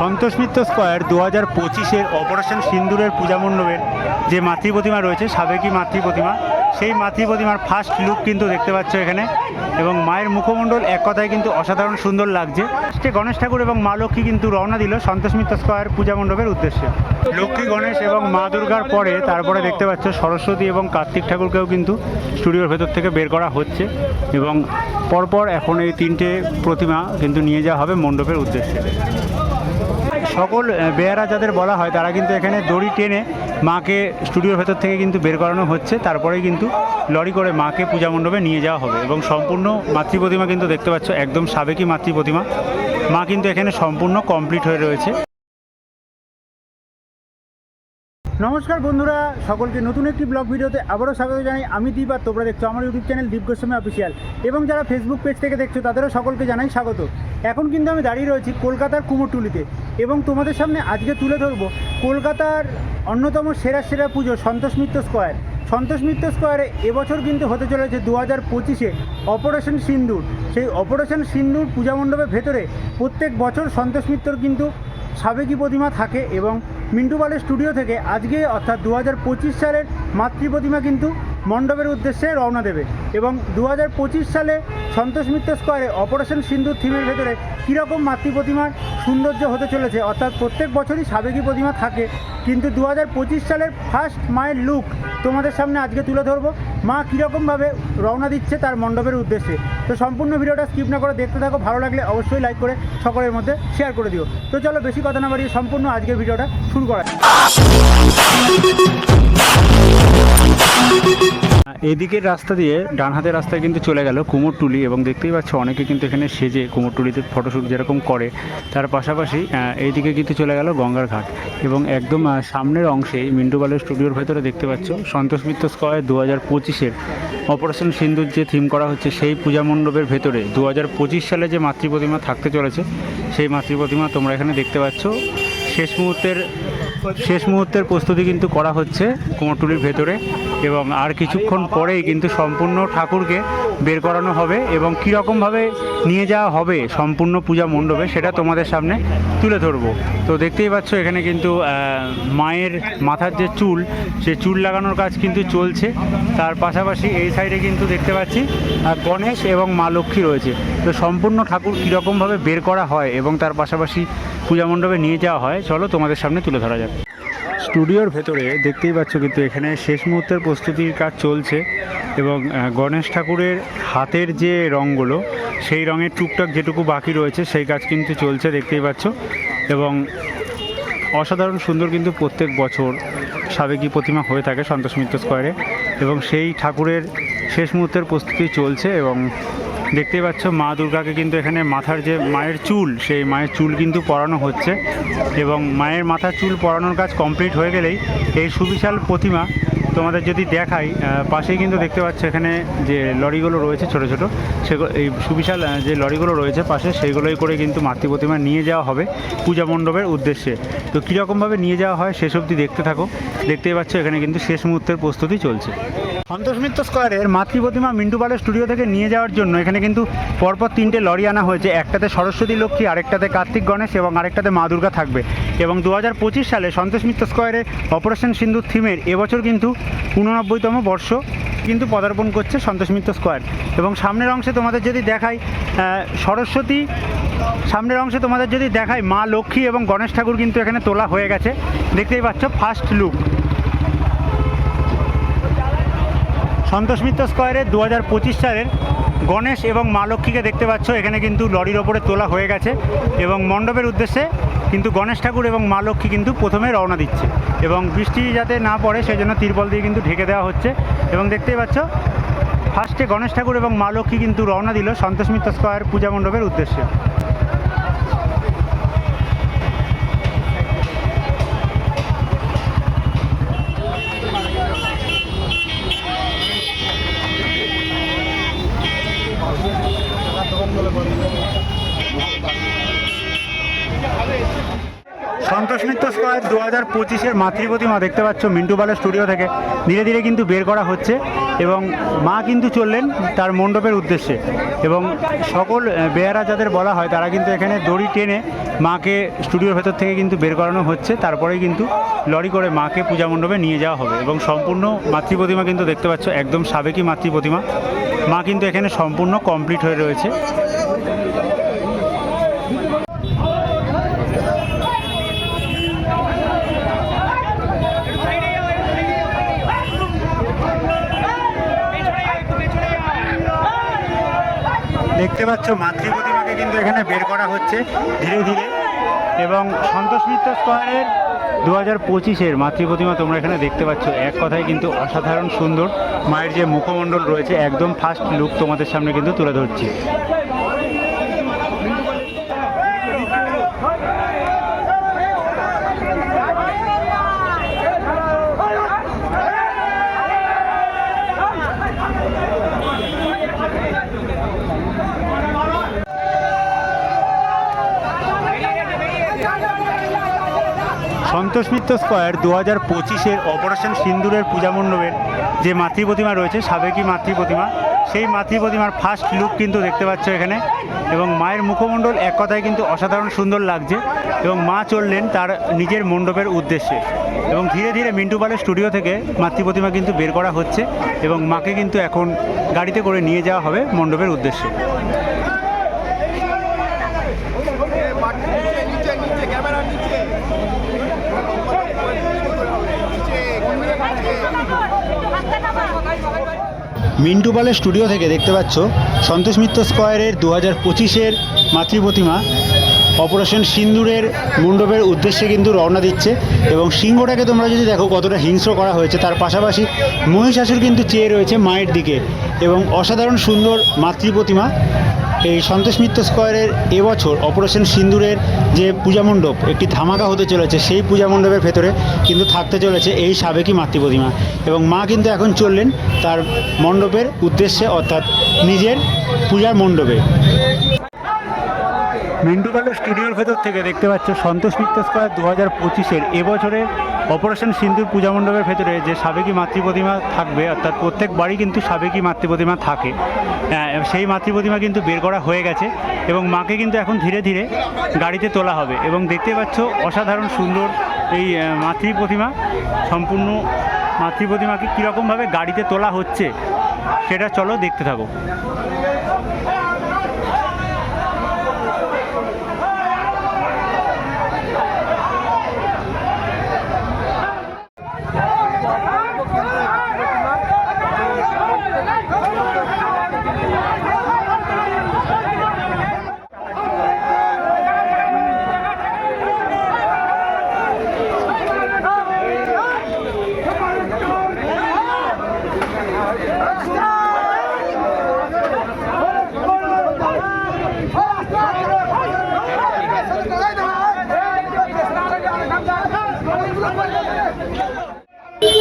Santosh Mitra square দু হাজার পঁচিশের অপারেশন সিন্দুরের পূজা মণ্ডপের যে মাতৃ প্রতিমা রয়েছে, সাবেকি মাতৃ প্রতিমা, সেই মাতৃ প্রতিমার ফার্স্ট লুক কিন্তু দেখতে পাচ্ছ এখানে এবং মায়ের মুখমণ্ডল এক কথায় কিন্তু অসাধারণ সুন্দর লাগছে। সে গণেশ ঠাকুর এবং মা লক্ষ্মী কিন্তু রওনা দিল সন্তোষ মিত্র স্কোয়ার পূজা মণ্ডপের উদ্দেশ্যে। লক্ষ্মী, গণেশ এবং মা দুর্গার পরে তারপরে দেখতে পাচ্ছ সরস্বতী এবং কার্তিক ঠাকুরকেও কিন্তু স্টুডিওর ভেতর থেকে বের করা হচ্ছে এবং পরপর এখন এই তিনটে প্রতিমা কিন্তু নিয়ে যাওয়া হবে মণ্ডপের উদ্দেশ্যে। সকল বেয়ারা যাদের বলা হয়, তারা কিন্তু এখানে দড়ি টেনে মাকে স্টুডিওর ভেতর থেকে কিন্তু বের করানো হচ্ছে। তারপরেই কিন্তু লরি করে মাকে পূজা মণ্ডপে নিয়ে যাওয়া হবে এবং সম্পূর্ণ মাতৃ প্রতিমা কিন্তু দেখতে পাচ্ছ, একদম সাবেকি মাতৃ প্রতিমা। মা কিন্তু এখানে সম্পূর্ণ কমপ্লিট হয়ে রয়েছে। নমস্কার বন্ধুরা, সকলকে নতুন একটি ব্লগ ভিডিওতে আবারও স্বাগত জানাই। আমি দীপ আর তোমরা দেখছ আমার YouTube channel Deep Goswami official এবং যারা ফেসবুক পেজ থেকে দেখছ, তাদেরও সকলকে জানাই স্বাগত। এখন কিন্তু আমি দাঁড়িয়ে রয়েছি কলকাতার কুমোরটুলিতে এবং তোমাদের সামনে আজকে তুলে ধরবো কলকাতার অন্যতম সেরা সেরা পুজো সন্তোষ মিত্র স্কোয়ার। সন্তোষ মিত্র স্কোয়ারে এবছর কিন্তু হতে চলেছে দু হাজার পঁচিশে অপারেশন সিন্দুর। সেই অপারেশন সিন্দুর পূজা মণ্ডপের ভেতরে প্রত্যেক বছর সন্তোষ মিত্রর কিন্তু সাবেকি প্রতিমা থাকে এবং মিন্টু পালের স্টুডিও থেকে আজকে অর্থাৎ দু হাজার পঁচিশ সালের মাতৃ প্রতিমা কিন্তু মণ্ডপের উদ্দেশ্যে রওনা দেবে এবং দু হাজার পঁচিশ সালে সন্তোষ মিত্র স্কোয়ারে অপারেশন সিন্ধুর থিমের ভেতরে কীরকম মাতৃ প্রতিমার সৌন্দর্য হতে চলেছে, অর্থাৎ প্রত্যেক বছরই সাবেকি প্রতিমা থাকে, কিন্তু দু হাজার পঁচিশ সালের ফার্স্ট মায়ের লুক তোমাদের সামনে আজকে তুলে ধরবো। মা কীরকমভাবে রওনা দিচ্ছে তার মণ্ডপের উদ্দেশ্যে। তো সম্পূর্ণ ভিডিওটা স্কিপ না করে দেখতে থাকো, ভালো লাগলে অবশ্যই লাইক করে সকলের মধ্যে শেয়ার করে দিও। তো চলো বেশি কথা না বাড়িয়ে সম্পূর্ণ আজকের ভিডিওটা শুরু করা। এদিকের রাস্তা দিয়ে ডান হাতের রাস্তায় কিন্তু চলে গেল কুমোরটুলি এবং দেখতেই পাচ্ছ অনেকে কিন্তু এখানে সেজে কুমোরটুলিতে ফটোশ্যুট যেরকম করে। তার পাশাপাশি এইদিকে কিন্তু চলে গেল গঙ্গার ঘাট এবং একদম সামনের অংশে মিন্টুবালের স্টুডিওর ভেতরে দেখতে পাচ্ছ সন্তোষ মিত্র স্কয়ার দু হাজার পঁচিশের অপারেশন সিন্দুর যে থিম করা হচ্ছে সেই পূজা মণ্ডপের ভেতরে দু হাজার পঁচিশ সালে যে মাতৃ প্রতিমা থাকতে চলেছে, সেই মাতৃ প্রতিমা তোমরা এখানে দেখতে পাচ্ছ। শেষ মুহূর্তের শেষ মুহূর্তের প্রস্তুতি কিন্তু করা হচ্ছে কুমোরটুলির ভেতরে এবং আর কিছুক্ষণ পরেই কিন্তু সম্পূর্ণ ঠাকুরকে বের করানো হবে এবং কীরকমভাবে নিয়ে যাওয়া হবে সম্পূর্ণ পূজা মণ্ডপে সেটা তোমাদের সামনে তুলে ধরবো। তো দেখতেই পাচ্ছ এখানে কিন্তু মায়ের মাথার যে চুল, সে চুল লাগানোর কাজ কিন্তু চলছে। তার পাশাপাশি এই সাইডে কিন্তু দেখতে পাচ্ছি গণেশ এবং মা লক্ষ্মী রয়েছে। তো সম্পূর্ণ ঠাকুর কীরকমভাবে বের করা হয় এবং তার পাশাপাশি পূজা মণ্ডপে নিয়ে যাওয়া হয়, চলো তোমাদের সামনে তুলে ধরা যাক। স্টুডিওর ভেতরে দেখতেই পাচ্ছ কিন্তু এখানে শেষ মুহূর্তের প্রস্তুতির কাজ চলছে এবং গণেশ ঠাকুরের হাতের যে রঙগুলো, সেই রঙের টুকটাক যেটুকু বাকি রয়েছে, সেই কাজ কিন্তু চলছে, দেখতেই পাচ্ছ। এবং অসাধারণ সুন্দর কিন্তু প্রত্যেক বছর সাবেকি প্রতিমা হয়ে থাকে সন্তোষ মিত্র স্কোয়ারে এবং সেই ঠাকুরের শেষ মুহূর্তের প্রস্তুতি চলছে এবং দেখতেই পাচ্ছ মা দুর্গাকে কিন্তু এখানে মাথার যে মায়ের চুল, সেই মায়ের চুল কিন্তু পরানো হচ্ছে এবং মায়ের মাথার চুল পরানোর কাজ কমপ্লিট হয়ে গেলেই এই সুবিশাল প্রতিমা তোমাদের যদি দেখাই পাশেই কিন্তু দেখতে পাচ্ছ এখানে যে লরিগুলো রয়েছে ছোট ছোট সেগুলো এই সুবিশাল যে লরিগুলো রয়েছে পাশে সেইগুলোই করে কিন্তু মাতৃ প্রতিমা নিয়ে যাওয়া হবে পূজা মণ্ডপের উদ্দেশ্যে। তো কীরকমভাবে নিয়ে যাওয়া হয় অবধি দেখতে থাকো। দেখতেই পাচ্ছ এখানে কিন্তু শেষ মুহূর্তের প্রস্তুতি চলছে। সন্তোষ মিত্র স্কোয়ারের মাতৃ প্রতিমা মিন্টু পালের স্টুডিও থেকে নিয়ে যাওয়ার জন্য এখানে কিন্তু পরপর তিনটে লরি আনা হয়েছে। একটাতে সরস্বতী লক্ষ্মী, আরেকটাতে কার্তিক গণেশ এবং আরেকটাতে মা দুর্গা থাকবে। এবং দু হাজার পঁচিশ সালে সন্তোষ মিত্র স্কোয়ারে অপারেশন সিন্ধু থিমের এবছর কিন্তু উননব্বইতম বর্ষ কিন্তু পদার্পণ করছে সন্তোষ মিত্র স্কোয়ার। এবং সামনের অংশে তোমাদের যদি দেখাই সরস্বতী, সামনের অংশে তোমাদের যদি দেখাই মা লক্ষ্মী এবং গণেশ ঠাকুর কিন্তু এখানে তোলা হয়ে গেছে। দেখতেই পাচ্ছ ফার্স্ট লুক সন্তোষ মিত্র স্কোয়ারে দু হাজার পঁচিশ সালের গণেশ এবং মা লক্ষ্মীকে দেখতে পাচ্ছ, এখানে কিন্তু লরির ওপরে তোলা হয়ে গেছে এবং মণ্ডপের উদ্দেশ্যে কিন্তু গণেশ ঠাকুর এবং মা লক্ষ্মী কিন্তু প্রথমে রওনা দিচ্ছে এবং বৃষ্টি যাতে না পড়ে সেই জন্য তিরপল দিয়ে কিন্তু ঢেকে দেওয়া হচ্ছে এবং দেখতেই পাচ্ছ ফার্স্টে গণেশ ঠাকুর এবং মা লক্ষ্মী কিন্তু রওনা দিল সন্তোষ মিত্র স্কোয়ার পূজা মণ্ডপের উদ্দেশ্যে। সন্তোষ মিত্র স্কোয়ার দু হাজার পঁচিশের মাতৃ প্রতিমা দেখতে পাচ্ছ মিন্টু বালের স্টুডিও থেকে। ধীরে ধীরে কিন্তু বের করা হচ্ছে এবং মা কিন্তু চললেন তার মণ্ডপের উদ্দেশ্যে এবং সকল বেয়ারা যাদের বলা হয় তারা কিন্তু এখানে দড়ি টেনে মাকে স্টুডিওর ভেতর থেকে কিন্তু বের করানো হচ্ছে। তারপরেই কিন্তু লরি করে মাকে পূজা মণ্ডপে নিয়ে যাওয়া হবে এবং সম্পূর্ণ মাতৃপ্রতিমা কিন্তু দেখতে পাচ্ছ, একদম সাবেকি মাতৃ প্রতিমা মা কিন্তু এখানে সম্পূর্ণ কমপ্লিট হয়ে রয়েছে। দেখতে পাচ্ছ মাতৃ প্রতিমাকে কিন্তু এখানে বের করা হচ্ছে ধীরে ধীরে। এবং সন্তোষ মিত্র স্কোয়ারের দু হাজার পঁচিশের মাতৃপ্রতিমা তোমরা এখানে দেখতে পাচ্ছ। এক কথায় কিন্তু অসাধারণ সুন্দর মায়ের যে মুখমণ্ডল রয়েছে, একদম ফার্স্ট লুক তোমাদের সামনে কিন্তু তুলে ধরছি। সন্তোষ মিত্র স্কোয়ার দু হাজার পঁচিশের অপারেশন সিন্দুরের পূজা মণ্ডপের যে মাতৃ প্রতিমা রয়েছে, সাবেকি মাতৃ প্রতিমা, সেই মাতৃ প্রতিমার ফার্স্ট লুক কিন্তু দেখতে পাচ্ছ এখানে এবং মায়ের মুখমণ্ডল এক কথায় কিন্তু অসাধারণ সুন্দর লাগছে এবং মা চললেন তার নিজের মণ্ডপের উদ্দেশ্যে এবং ধীরে ধীরে মিন্টু পালের স্টুডিও থেকে মাতৃ প্রতিমা কিন্তু বের করা হচ্ছে এবং মাকে কিন্তু এখন গাড়িতে করে নিয়ে যাওয়া হবে মণ্ডপের উদ্দেশ্যে নিচে নিচে ক্যামেরা নিচে মিন্টু পালের স্টুডিও থেকে দেখতে পাচ্ছ সন্তোষ মিত্র স্কোয়ারের দু হাজার পঁচিশের মাতৃপ্রতিমা। অপারেশন সিন্দুরের মণ্ডপের উদ্দেশ্যে কিন্তু রওনা দিচ্ছে এবং সিংহটাকে তোমরা যদি দেখো কতটা হিংস্র করা হয়েছে, তার পাশাপাশি মহিষাসুর কিন্তু চেয়ে রয়েছে মায়ের দিকে এবং অসাধারণ সুন্দর মাতৃ প্রতিমা এই সন্তোষ মিত্র স্কোয়ারের এবছর অপারেশন সিন্দুরের যে পূজা মণ্ডপ, একটি ধামাকা হতে চলেছে, সেই পূজা মণ্ডপের ভেতরে কিন্তু থাকতে চলেছে এই সাবেকি মাতৃ প্রতিমা। এবং মা কিন্তু এখন চললেন তার মণ্ডপের উদ্দেশ্যে, অর্থাৎ নিজের পূজার মণ্ডপে। মিন্টুপালের স্টুডিওর ভেতর থেকে দেখতে পাচ্ছ সন্তোষ মিত্র স্কোয়ার দু হাজার পঁচিশের এবছরের অপারেশন সিন্ধুর পূজা মণ্ডপের ভেতরে যে সাবেকি মাতৃ প্রতিমা থাকবে, অর্থাৎ প্রত্যেক বাড়ি কিন্তু সাবেকি মাতৃ প্রতিমা থাকে সেই মাতৃ প্রতিমা কিন্তু বের করা হয়ে গেছে এবং মাকে কিন্তু এখন ধীরে ধীরে গাড়িতে তোলা হবে এবং দেখতে পাচ্ছ অসাধারণ সুন্দর এই মাতৃ প্রতিমা সম্পূর্ণ মাতৃ প্রতিমাকে কীরকমভাবে গাড়িতে তোলা হচ্ছে সেটা চলো দেখতে থাকো।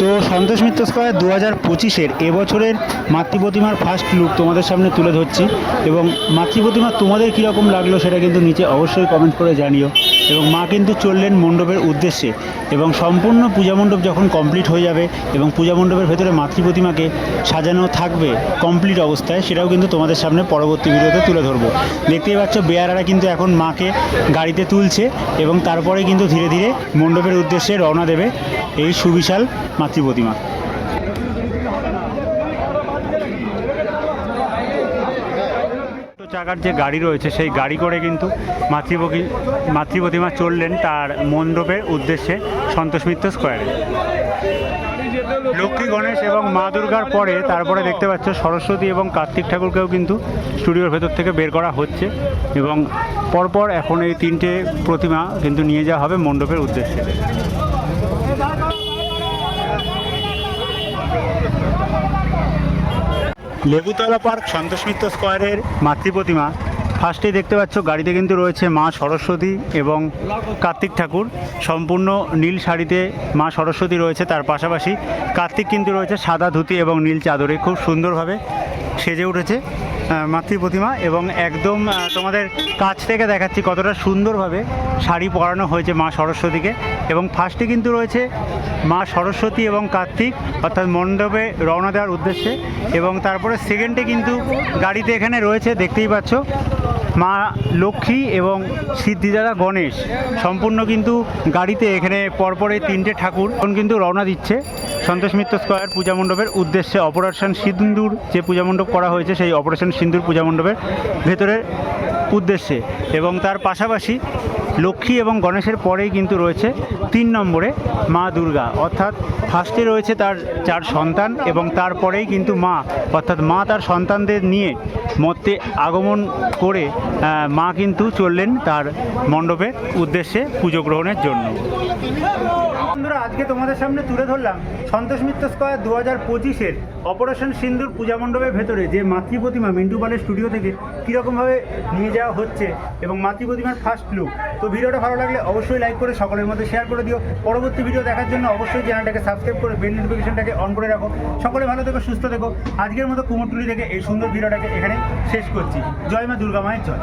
তো সন্তোষ মিত্র স্কোয়ার দু হাজার পঁচিশের এবছরের মাতৃ প্রতিমার ফার্স্ট লুক তোমাদের সামনে তুলে ধরছি এবং মাতৃপ্রতিমা তোমাদের কীরকম লাগল সেটা কিন্তু নিচে অবশ্যই কমেন্ট করে জানিও। এবং মা কিন্তু চললেন মণ্ডপের উদ্দেশ্যে এবং সম্পূর্ণ পূজা মণ্ডপ যখন কমপ্লিট হয়ে যাবে এবং পূজা মণ্ডপের ভেতরে মাতৃ প্রতিমাকে সাজানো থাকবে কমপ্লিট অবস্থায়, সেটাও কিন্তু তোমাদের সামনে পরবর্তী ভিডিওতে তুলে ধরবো। দেখতেই পাচ্ছ বেয়ারারা কিন্তু এখন মাকে গাড়িতে তুলছে এবং তারপরে কিন্তু ধীরে ধীরে মণ্ডপের উদ্দেশ্যে রওনা দেবে এই সুবিশাল মাতৃ প্রতিমা। চাকার যে গাড়ি রয়েছে, সেই গাড়ি করে কিন্তু মাতৃপতি মাতৃ প্রতিমা চললেন তার মণ্ডপের উদ্দেশ্যে সন্তোষ মিত্র স্কোয়ারে। লক্ষ্মী গণেশ এবং মা দুর্গার পরে তারপরে দেখতে পাচ্ছ সরস্বতী এবং কার্তিক ঠাকুরকেও কিন্তু স্টুডিওর ভেতর থেকে বের করা হচ্ছে এবং পরপর এখন এই তিনটে প্রতিমা কিন্তু নিয়ে যাওয়া হবে মণ্ডপের উদ্দেশ্যে। লেবুতলা পার্ক, সন্তোষ মিত্র স্কোয়ারের মাতৃ প্রতিমা। ফার্স্টেই দেখতে পাচ্ছ, গাড়িতে কিন্তু রয়েছে মা সরস্বতী এবং কার্তিক ঠাকুর। সম্পূর্ণ নীল শাড়িতে মা সরস্বতী রয়েছে, তার পাশাপাশি কার্তিক কিন্তু রয়েছে সাদা ধুতি এবং নীল চাদরে। খুব সুন্দরভাবে সেজে উঠেছে। মাতৃ প্রতিমা এবং একদম তোমাদের কাছ থেকে দেখাচ্ছি কতটা সুন্দরভাবে শাড়ি পরানো হয়েছে মা সরস্বতীকে। এবং ফার্স্টে কিন্তু রয়েছে মা সরস্বতী এবং কার্তিক, অর্থাৎ মণ্ডপে রওনা দেওয়ার উদ্দেশ্যে। এবং তারপরে সেকেন্ডে কিন্তু গাড়িতে এখানে রয়েছে, দেখতেই পাচ্ছ মা লক্ষ্মী এবং সিদ্ধিদারা গণেশ সম্পূর্ণ কিন্তু গাড়িতে এখানে পরপরে তিনটে ঠাকুর এখন কিন্তু রওনা দিচ্ছে সন্তোষ মিত্র স্কোয়ার পূজা মণ্ডপের উদ্দেশ্যে অপারেশন সিন্দুর যে পূজা মণ্ডপ করা হয়েছে সেই অপারেশন সিন্দুর পূজা মণ্ডপের ভেতরের উদ্দেশ্যে এবং তার পাশাপাশি লক্ষ্মী এবং গণেশের পরেই কিন্তু রয়েছে তিন নম্বরে মা দুর্গা। অর্থাৎ ফার্স্টে রয়েছে তার চার সন্তান এবং তারপরেই কিন্তু মা। অর্থাৎ মা তার সন্তানদের নিয়ে মধ্যে আগমন করে মা কিন্তু চললেন তার মণ্ডপের উদ্দেশ্যে পুজো গ্রহণের জন্য। বন্ধুরা, আজকে তোমাদের সামনে তুলে ধরলাম সন্তোষ মিত্র স্কোয়ার দু হাজার পঁচিশের অপারেশন সিন্দুর পূজা মণ্ডপের ভেতরে যে মাতৃ প্রতিমা মিন্টু পালের স্টুডিও থেকে কীরকমভাবে নিয়ে যাওয়া হচ্ছে এবং মাতৃ প্রতিমার ফার্স্ট লুক তো ভিডিওটা ভালো লাগলে অবশ্যই লাইক করে সকলের মধ্যে শেয়ার করে দিও। পরবর্তী ভিডিও দেখার জন্য অবশ্যই চ্যানেলটাকে সাবস্ক্রাইব করে বেল নোটিফিকেশনটাকে অন করে রাখো। সকলে ভালো থেকো, সুস্থ থেকো। আজকের মতো কুমোরটুলি থেকে এই সুন্দর ভিডিওটাকে এখানে শেষ করছি। জয় মা দুর্গা মায়ের জয়।